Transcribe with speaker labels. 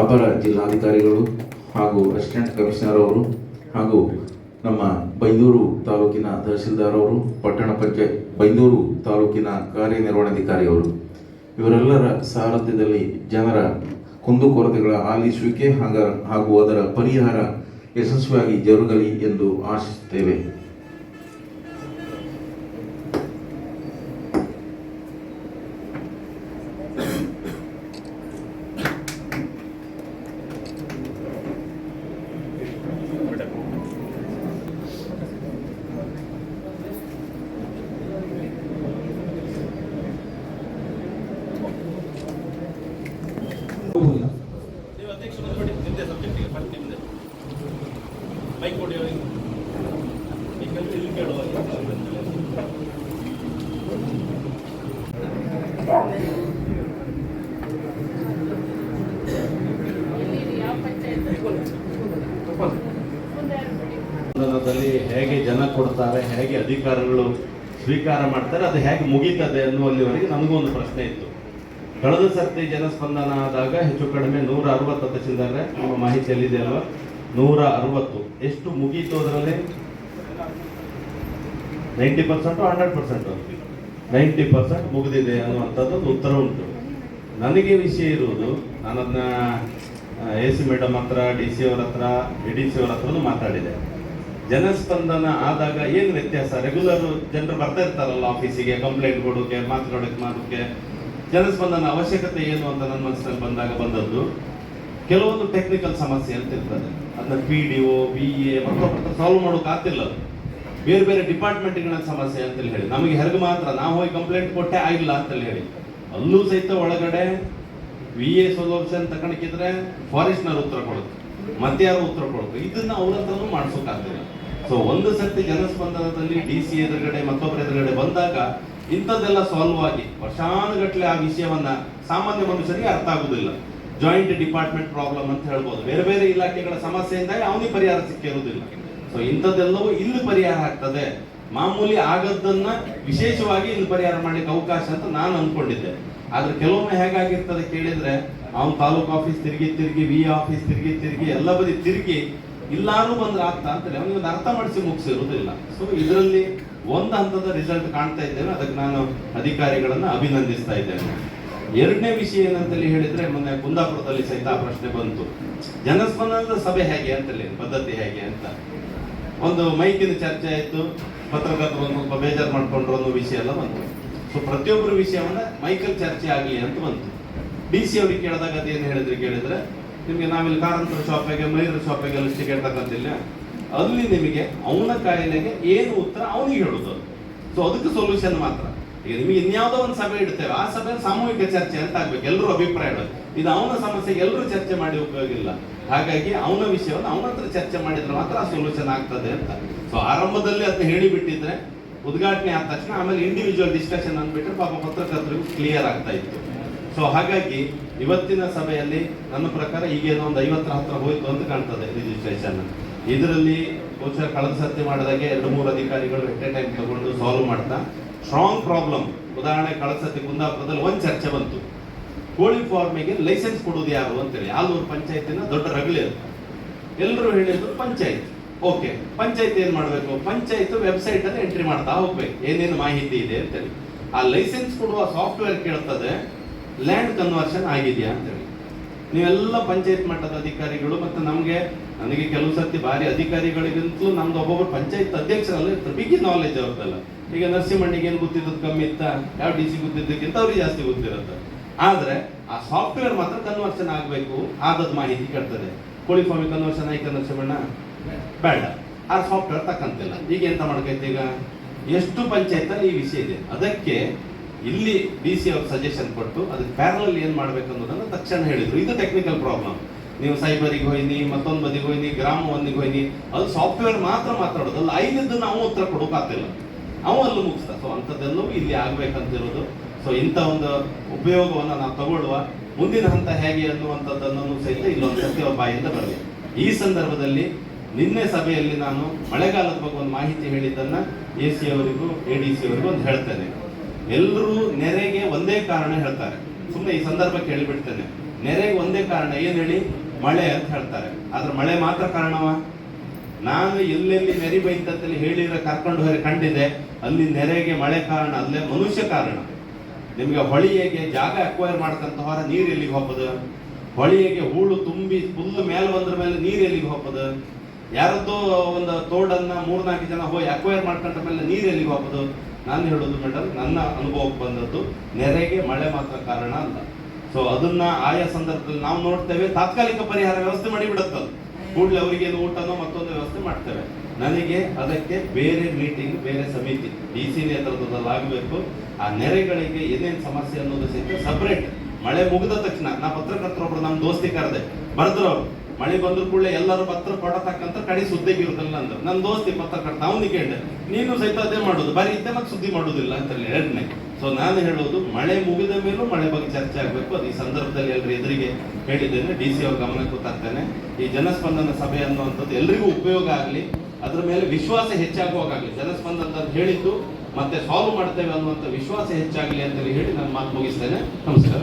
Speaker 1: ಅಪರ ಜಿಲ್ಲಾಧಿಕಾರಿಗಳು ಹಾಗೂ ಅಸಿಸ್ಟೆಂಟ್ ಕಮಿಷನರ್ ಅವರು ಹಾಗೂ ನಮ್ಮ ಬೈಂದೂರು ತಾಲೂಕಿನ ತಹಸೀಲ್ದಾರ್ ಅವರು, ಪಟ್ಟಣ ಪಂಚಾಯತ್ ಬೈಂದೂರು ತಾಲೂಕಿನ ಕಾರ್ಯನಿರ್ವಹಣಾಧಿಕಾರಿಯವರು ಇವರೆಲ್ಲರ ಸಾರಥ್ಯದಲ್ಲಿ ಜನರ ಕುಂದುಕೊರತೆಗಳ ಆಲಿಸುವಿಕೆ ಹಾಗ ಹಾಗೂ ಅದರ ಪರಿಹಾರ ಯಶಸ್ವಿಯಾಗಿ ಜರುಗಲಿ ಎಂದು ಆಶಿಸುತ್ತೇವೆ.
Speaker 2: ಇಲ್ಲಿ
Speaker 3: ಹೇಗೆ ಜನ ಕೊಡ್ತಾರೆ ಹೇಗೆ ಅಧಿಕಾರಿಗಳು ಸ್ವೀಕಾರ ಮಾಡ್ತಾರೆ ಅದು ಹೇಗೆ ಮುಗೀತದೆ ಅನ್ನುವಲ್ಲಿವರೆಗೆ ನನಗೂ ಒಂದು ಪ್ರಶ್ನೆ ಇತ್ತು. ಕಳೆದ ಸರ್ತಿ ಜನಸ್ಪಂದನ ಆದಾಗ ಹೆಚ್ಚು ಕಡಿಮೆ ನೂರ ಅರವತ್ತು ತಹಸೀಲ್ದಾರೆ ನಿಮ್ಮ ಮಾಹಿತಿಯಲ್ಲಿದೆ ಅಲ್ವಾ? ನೂರ ಅರವತ್ತು. ಎಷ್ಟು ಮುಗೀತು ಅದರಲ್ಲಿ? Ninety percent, hundred percent ninety percent ಮುಗಿದಿದೆ ಅನ್ನುವಂಥದ್ದು ಒಂದು ಉತ್ತರ ಉಂಟು. ನನಗೆ ವಿಷಯ ಇರುವುದು ನಾನು ಅದನ್ನ ಎ ಸಿ ಮೇಡಮ್ ಹತ್ರ, ಡಿ ಸಿ ಅವ್ರ ಹತ್ರ, ಎ ಡಿ ಸಿ ಅವ್ರ ಹತ್ರನೂ ಮಾತಾಡಿದೆ. ಜನಸ್ಪಂದನ ಆದಾಗ ಏನು ವ್ಯತ್ಯಾಸ? ರೆಗ್ಯುಲರ್ ಜನರು ಬರ್ತಾ ಇರ್ತಾರಲ್ಲ ಆಫೀಸಿಗೆ ಕಂಪ್ಲೇಂಟ್ ಕೊಡೋಕೆ ಮಾತನಾಡೋಕ್ಕೆ ಮಾಡೋಕೆ. ಜನಸ್ಪಂದನ ಅವಶ್ಯಕತೆ ಏನು ಅಂತ ನನ್ನ ಮನಸ್ಸಿನಲ್ಲಿ ಬಂದಾಗ ಬಂದದ್ದು, ಕೆಲವೊಂದು ಟೆಕ್ನಿಕಲ್ ಸಮಸ್ಯೆ ಅಂತ ಇರ್ತದೆ. ಅದನ್ನ P D O B A ಮತ್ತೊಬ್ಬರ ಸಾಲ್ವ್ ಮಾಡೋಕೆ ಆಗ್ತಿಲ್ಲ ಅದು. ಬೇರೆ ಬೇರೆ ಡಿಪಾರ್ಟ್ಮೆಂಟ್ಗಳ ಸಮಸ್ಯೆ ಅಂತೇಳಿ ಹೇಳಿ. ನಮಗೆ ಹೆರಗು ಮಾತ್ರ ನಾವು ಹೋಗಿ ಕಂಪ್ಲೇಂಟ್ ಕೊಟ್ಟೆ ಆಗಿಲ್ಲ ಅಂತ ಹೇಳಿ. ಅಲ್ಲೂ ಸಹಿತ ಒಳಗಡೆ ವಿ ಎ ಸೊಲ್ಯೂಷನ್ ತಗೊಂಡಿದ್ರೆ ಫಾರೆಸ್ಟ್ನವ್ರು ಉತ್ತರ ಕೊಡುತ್ತೆ. ಮತ್ತೆ ಯಾರು ಉತ್ತರ ಕೊಡುತ್ತೆ? ಇದನ್ನ ಅವ್ರ ಹತ್ರನೂ ಮಾಡ್ಸೋಕ್ಕಾಗ್ತಿಲ್ಲ ಸೊ ಒಂದು ಸರ್ತಿ ಜನಸ್ಪಂದನದಲ್ಲಿ ಡಿ ಸಿ ಎದುರುಗಡೆ ಮತ್ತೊಬ್ಬರ ಎದುರುಗಡೆ ಬಂದಾಗ ಇಂಥದ್ದೆಲ್ಲ ಸಾಲ್ವ್ ಆಗಿ ವರ್ಷಾನುಗಟ್ಟಲೆ ಆ ವಿಷಯವನ್ನ ಸಾಮಾನ್ಯ ಮನುಷ್ಯರಿಗೆ ಅರ್ಥ ಆಗುದಿಲ್ಲ. ಜಾಯಿಂಟ್ ಡಿಪಾರ್ಟ್ಮೆಂಟ್ ಪ್ರಾಬ್ಲಮ್ ಅಂತ ಹೇಳ್ಬೋದು. ಬೇರೆ ಬೇರೆ ಇಲಾಖೆಗಳ ಸಮಸ್ಯೆಯಿಂದ ಅವನಿಗೆ ಪರಿಹಾರ ಸಿಕ್ಕಿರುವುದಿಲ್ಲ. ಸೊ ಇಂಥದ್ದೆಲ್ಲವೂ ಇಲ್ಲಿ ಪರಿಹಾರ ಆಗ್ತದೆ. ಮಾಮೂಲಿ ಆಗದ್ದನ್ನ ವಿಶೇಷವಾಗಿ ಇಲ್ಲಿ ಪರಿಹಾರ ಮಾಡ್ಲಿಕ್ಕೆ ಅವಕಾಶ ಅಂತ ನಾನು ಅನ್ಕೊಂಡಿದ್ದೆ. ಆದ್ರೆ ಕೆಲವೊಮ್ಮೆ ಹೇಗಾಗಿರ್ತದೆ ಕೇಳಿದ್ರೆ, ಅವನು ತಾಲೂಕು ಆಫೀಸ್ ತಿರುಗಿ ತಿರುಗಿ ವಿ ಆಫೀಸ್ ತಿರುಗಿ ತಿರುಗಿ, ಎಲ್ಲ ಬದಿ ತಿರುಗಿ, ಇಲ್ಲಾನು ಬಂದ್ರೆ ಆಗ್ತಾ ಅಂತೇಳಿ. ಅವನಿಗೆ ಒಂದು ಅರ್ಥ ಮಾಡಿಸಿ ಮುಗಿಸಿರುವುದಿಲ್ಲ. ಸೊ ಇದರಲ್ಲಿ ಒಂದು ಹಂತದ ರಿಸಲ್ಟ್ ಕಾಣ್ತಾ ಇದ್ದೇವೆ. ಅದಕ್ಕೆ ನಾನು ಅಧಿಕಾರಿಗಳನ್ನು ಅಭಿನಂದಿಸ್ತಾ ಇದ್ದೇನೆ. ಎರಡನೇ ವಿಷಯ ಏನಂತೇಳಿ ಹೇಳಿದ್ರೆ, ಮೊನ್ನೆ ಕುಂದಾಪುರದಲ್ಲಿ ಸಹಿತ ಪ್ರಶ್ನೆ ಬಂತು. ಜನಸ್ಪಂದನದ ಸಭೆ ಹೇಗೆ ಅಂತೇಳಿ, ಪದ್ಧತಿ ಹೇಗೆ ಅಂತ. ಒಂದು ಮೈಕಿನ ಚರ್ಚೆ ಆಯ್ತು. ಪತ್ರಕರ್ತರು ಸ್ವಲ್ಪ ಬೇಜಾರು ಮಾಡ್ಕೊಂಡ್ರು ಅನ್ನೋ ವಿಷಯ ಎಲ್ಲ ಬಂತು. ಸೊ ಪ್ರತಿಯೊಬ್ಬರ ವಿಷಯವನ್ನ ಮೈಕಲ್ ಚರ್ಚೆ ಆಗಲಿ ಅಂತ ಬಂತು. ಡಿ ಸಿ ಅವ್ರಿಗೆ ಕೇಳಿದಾಗ ಅದೇನು ಹೇಳಿದ್ರೆ ಕೇಳಿದ್ರೆ, ನಿಮಗೆ ನಾವಿಲ್ಲಿ ಕಾರಂತರ ಶಾಪಿಗೆ ಮೈರ ಶಾಪಿಗೆ ಎಲ್ಲ ಟಿಕೆಟ್ ತಗೊಂತಿಲ್ಲ ಅಲ್ಲಿ ನಿಮಗೆ ಅವನ ಕಾಯಿಲೆಗೆ ಏನು ಉತ್ತರ ಅವನಿಗೆ ಹೇಳುದು ಸೊ ಅದಕ್ಕೆ ಸೊಲ್ಯೂಷನ್ ಮಾತ್ರ. ಈಗ ನಿಮಗೆ ಇನ್ಯಾವುದೋ ಒಂದು ಸಭೆ ಇಡ್ತೇವೆ. ಆ ಸಭೆ ಸಾಮೂಹಿಕ ಚರ್ಚೆ ಅಂತ ಆಗ್ಬೇಕು. ಎಲ್ಲರೂ ಅಭಿಪ್ರಾಯ ಇದು ಅವನ ಸಮಸ್ಯೆಗೆ ಎಲ್ಲರೂ ಚರ್ಚೆ ಮಾಡಿ ಉಪಯೋಗ ಇಲ್ಲ ಹಾಗಾಗಿ ಅವನ ವಿಷಯವನ್ನು ಅವನ ಹತ್ರ ಚರ್ಚೆ ಮಾಡಿದ್ರೆ ಮಾತ್ರ ಆ ಸೊಲ್ಯೂಷನ್ ಆಗ್ತದೆ ಅಂತ. ಸೊ ಆರಂಭದಲ್ಲಿ ಅದನ್ನ ಹೇಳಿಬಿಟ್ಟಿದ್ರೆ, ಉದ್ಘಾಟನೆ ಆದ ತಕ್ಷಣ ಆಮೇಲೆ ಇಂಡಿವಿಜುವಲ್ ಡಿಸ್ಕಷನ್ ಅಂದ್ಬಿಟ್ರೆ ಪಾಪ ಪತ್ರಕರ್ತರಿಗೂ ಕ್ಲಿಯರ್ ಆಗ್ತಾ ಇತ್ತು. ಸೊ ಹಾಗಾಗಿ ಇವತ್ತಿನ ಸಭೆಯಲ್ಲಿ ನನ್ನ ಪ್ರಕಾರ ಈಗೇನೋ ಒಂದು ಐವತ್ತರ ಹತ್ರ ಹೋಯ್ತು ಅಂತ ಕಾಣ್ತದೆ ರಿಜಿಸ್ಟ್ರೇಷನ್ ಇದರಲ್ಲಿ ಬಹುಶಃ ಕಳೆದ ಸರ್ತಿ ಮಾಡಿದಾಗೆ ಎರಡು ಮೂರು ಅಧಿಕಾರಿಗಳು ಎಟ್ ಎ ಟೈಮ್ ತಗೊಂಡು ಸಾಲ್ವ್ ಮಾಡ್ತಾ ಸ್ಟ್ರಾಂಗ್ ಪ್ರಾಬ್ಲಮ್ ಉದಾಹರಣೆ, ಕಳೆದ ಸತಿ ಕುಂದಾಪುರದಲ್ಲಿ ಒಂದು ಚರ್ಚೆ ಬಂತು. ಕೋಳಿ ಫಾರ್ಮಿಗೆ ಲೈಸೆನ್ಸ್ ಕೊಡೋದು ಯಾರು ಅಂತೇಳಿ. ಆಲೂರು ಪಂಚಾಯತಿನ ದೊಡ್ಡ ರಗಳೆ ಎಲ್ಲರೂ ಹೇಳಿದ್ರು ಪಂಚಾಯತ್. ಓಕೆ ಪಂಚಾಯತ್ ಏನು ಮಾಡಬೇಕು? ಪಂಚಾಯತ್ ವೆಬ್ಸೈಟ್ ಅಲ್ಲಿ ಎಂಟ್ರಿ ಮಾಡ್ತಾ ಹೋಗ್ಬೇಕು. ಏನೇನು ಮಾಹಿತಿ ಇದೆ ಅಂತೇಳಿ. ಆ ಲೈಸೆನ್ಸ್ ಕೊಡುವ ಸಾಫ್ಟ್ವೇರ್ ಕೇಳ್ತದೆ ಲ್ಯಾಂಡ್ ಕನ್ವರ್ಷನ್ ಆಗಿದೆಯಾ ಅಂತೇಳಿ. ನೀವೆಲ್ಲ ಪಂಚಾಯತ್ ಮಟ್ಟದ ಅಧಿಕಾರಿಗಳು ಮತ್ತೆ ನಮಗೆ ನನಗೆ ಕೆಲವು ಸರ್ತಿ ಭಾರಿ ಅಧಿಕಾರಿಗಳಿಗಂತೂ ನಮ್ದು ಒಬ್ಬೊಬ್ಬರು ಪಂಚಾಯತ್ ಅಧ್ಯಕ್ಷರಲ್ಲ ಬಿಗಿ ನಾಲೆಜ್ ಅವ್ರದ್ದಲ್ಲ. ಈಗ ನರಸಿಂಹಣ್ಣಿಗೆ ಏನು ಗೊತ್ತಿದ್ದದ್ದು ಕಮ್ಮಿ ಇತ್ತ? ಯಾವ ಡಿ ಸಿ ಗೊತ್ತಿದ್ದಕ್ಕಿಂತ ಅವ್ರಿಗೆ ಜಾಸ್ತಿ ಗೊತ್ತಿರುತ್ತೆ. ಆದರೆ ಆ ಸಾಫ್ಟ್ವೇರ್ ಮಾತ್ರ ಕನ್ವರ್ಷನ್ ಆಗಬೇಕು ಆದದ್ ಮಾಹಿತಿ ಕೇಳ್ತದೆ ಕೋಳಿ ಫಾರ್ಮಿಗೆ ಕನ್ವರ್ಷನ್ ಆಯ್ತು ನರಸಿಂಹಣ್ಣ? ಬೇಡ. ಆ ಸಾಫ್ಟ್ವೇರ್ ತಕ್ಕಂತಿಲ್ಲ. ಈಗ ಎಂತ ಮಾಡ್ಕೈತೆ ಈಗ? ಎಷ್ಟು ಪಂಚಾಯತ್ ಈ ವಿಷಯ ಇದೆ. ಅದಕ್ಕೆ ಇಲ್ಲಿ ಡಿ ಸಿ ಅವರು ಸಜೆಷನ್ ಕೊಟ್ಟು ಅದಕ್ಕೆ ಪ್ಯಾರಲಲ್ ಏನು ಮಾಡ್ಬೇಕು ಅನ್ನೋದನ್ನ ತಕ್ಷಣ ಹೇಳಿದರು. ಇದು ಟೆಕ್ನಿಕಲ್ ಪ್ರಾಬ್ಲಮ್ ನೀವು ಸೈಬರಿಗೆ ಹೋಯ್ನಿ ಮತ್ತೊಂದು ಬದಿಗೆ ಹೋಯ್ನಿ ಗ್ರಾಮ ಒಂದಿಗೆ ಹೋಯ್ನಿ ಅದು ಸಾಫ್ಟ್ವೇರ್ ಮಾತ್ರ ಮಾತಾಡೋದು, ಅಲ್ಲಿ ನಾವು ಉತ್ತರ ಕೊಡೋಕ್ಕಾಗ್ತಿಲ್ಲ ಅವು ಅಲ್ಲಿ ಮುಗಿಸ್ತ ಸೊ ಅಂಥದ್ದೆಲ್ಲವೂ ಇಲ್ಲಿ ಆಗ್ಬೇಕಂತಿರೋದು. ಸೊ ಇಂಥ ಒಂದು ಉಪಯೋಗವನ್ನು ನಾವು ತಗೊಳ್ಳುವ ಮುಂದಿನ ಹಂತ ಹೇಗೆ ಅನ್ನುವಂಥದ್ದನ್ನು ಸಹಿತ ಇಲ್ಲೊಂದು ಸತ್ಯ ಬಾಯಿಂದ ಬರಲಿ. ಈ ಸಂದರ್ಭದಲ್ಲಿ ನಿನ್ನೆ ಸಭೆಯಲ್ಲಿ ನಾನು ಮಳೆಗಾಲದ ಬಗ್ಗೆ ಒಂದು ಮಾಹಿತಿ ಹೇಳಿದ್ದನ್ನ ಎ ಸಿ ಅವರಿಗೂ ಎ ಡಿ ಸಿ ಅವರಿಗೂ ಒಂದು ಹೇಳ್ತೇನೆ. ಎಲ್ಲರೂ ನೆರೆಗೆ ಒಂದೇ ಕಾರಣ ಹೇಳ್ತಾರೆ. ಸುಮ್ಮನೆ ಈ ಸಂದರ್ಭಕ್ಕೆ ಹೇಳಿಬಿಡ್ತೇನೆ ನೆರೆಗೆ ಒಂದೇ ಕಾರಣ, ಏನು ಹೇಳಿ? ಮಳೆ ಅಂತ ಹೇಳ್ತಾರೆ. ಆದ್ರೆ ಮಳೆ ಮಾತ್ರ ಕಾರಣವ? ನಾನು ಎಲ್ಲೆಲ್ಲಿ ನೆರೆ ಬೈತಂತಲ್ಲಿ ಹೇಳಿದ್ರೆ ಕರ್ಕೊಂಡು ಹೋಗಿ ಕಂಡಿದೆ ಅಲ್ಲಿ ನೆರೆಗೆ ಮಳೆ ಕಾರಣ, ಅಲ್ಲೇ ಮನುಷ್ಯ ಕಾರಣ. ನಿಮಗೆ ಹೊಳಿಗೆ ಜಾಗ ಅಕ್ವೈರ್ ಮಾಡ್ತಂತ ಹೊರ ನೀರ್ ಎಲ್ಲಿಗೆ ಹೋಗ್ಬೋದು? ಹೊಳಿಗೆ ಹೂಳು ತುಂಬಿ ಫುಲ್ ಮೇಲೆ ಬಂದ್ರ ಮೇಲೆ ನೀರು ಎಲ್ಲಿಗೆ ಹೋಗ್ಬೋದು? ಯಾರದ್ದೋ ಒಂದು ತೋಡನ್ನ ಮೂರ್ನಾಲ್ಕು ಜನ ಹೋಗಿ ಅಕ್ವೈರ್ ಮಾಡ್ಕೊಂಡ ಮೇಲೆ ನೀರು ಎಲ್ಲಿಗೆ ಹೋಗ್ಬೋದು? ನಾನು ಹೇಳೋದು ಮೇಡಮ್ ನನ್ನ ಅನುಭವಕ್ಕೆ ಬಂದದ್ದು ನೆರೆಗೆ ಮಳೆ ಮಾತ್ರ ಕಾರಣ ಅಲ್ಲ. ಸೊ ಅದನ್ನ ಆಯಾ ಸಂದರ್ಭದಲ್ಲಿ ನಾವು ನೋಡ್ತೇವೆ, ತಾತ್ಕಾಲಿಕ ಪರಿಹಾರ ವ್ಯವಸ್ಥೆ ಮಾಡಿಬಿಡುತ್ತಲ್ಲ ಕೂಡಲೇ ಅವರಿಗೆ ಊಟನೋ ಮತ್ತೊಂದು ವ್ಯವಸ್ಥೆ ಮಾಡ್ತೇವೆ. ನನಗೆ ಅದಕ್ಕೆ ಬೇರೆ ಮೀಟಿಂಗ್ ಬೇರೆ ಸಮಿತಿ ಡಿ ಸಿ ನೇತೃತ್ವದಲ್ಲಿ ಆಗಬೇಕು. ಆ ನೆರೆಗಳಿಗೆ ಏನೇನು ಸಮಸ್ಯೆ ಅನ್ನೋದು ಸಿಕ್ಕ ಸಪ್ರೇಟ್ ಮಳೆ ಮುಗಿದ ತಕ್ಷಣ, ನಾ ಪತ್ರಕರ್ತರೊಬ್ರು ನಮ್ಮ ದೋಸ್ತಿ ಕರೆದೆ ಅವ್ರು. ಮಳೆ ಬಂದ್ರು ಕೂಡಲೇ ಎಲ್ಲರೂ ಪತ್ರ ಕೊಡತಕ್ಕಂತ ಕಡೆ ಸುದ್ದಿಗೆ ಇರುತ್ತಲ್ಲ ಅಂದ್ರು. ನನ್ನ ದೋಸ್ತಿ ಪತ್ರಕರ್ತ ಅವನಿಗೆ ಕೇಳಿದೆ, ನೀನು ಸಹಿತ ಅದೇ ಮಾಡೋದು, ಬರೀ ಇದ್ದೆ ಮತ್ತೆ ಸುದ್ದಿ ಮಾಡೋದಿಲ್ಲ ಅಂತ ಹೇಳಿ ಸೊ ನಾನು ಹೇಳೋದು ಮಳೆ ಮುಗಿದ ಮೇಲೂ ಮಳೆ ಬಗ್ಗೆ ಚರ್ಚೆ ಆಗಬೇಕು. ಅದು ಈ ಸಂದರ್ಭದಲ್ಲಿ ಎಲ್ಲರ ಎದುರಿಗೆ ಹೇಳಿದ್ದೇನೆ ಡಿ ಸಿ ಅವ್ರ ಗಮನಕ್ಕೂ ತರ್ತೇನೆ. ಈ ಜನಸ್ಪಂದನ ಸಭೆ ಅನ್ನುವಂಥದ್ದು ಎಲ್ರಿಗೂ ಉಪಯೋಗ ಆಗಲಿ, ಅದ್ರ ಮೇಲೆ ವಿಶ್ವಾಸ ಹೆಚ್ಚಾಗುವಾಗಲಿ ಜನಸ್ಪಂದನ ಅಂತ ಹೇಳಿದ್ದು ಮತ್ತೆ ಸಾಲ್ವ್ ಮಾಡ್ತೇವೆ ಅನ್ನುವಂಥ ವಿಶ್ವಾಸ ಹೆಚ್ಚಾಗಲಿ ಅಂತೇಳಿ ಹೇಳಿ ನಾನು ಮಾತು ಮುಗಿಸ್ತೇನೆ. ನಮಸ್ಕಾರ.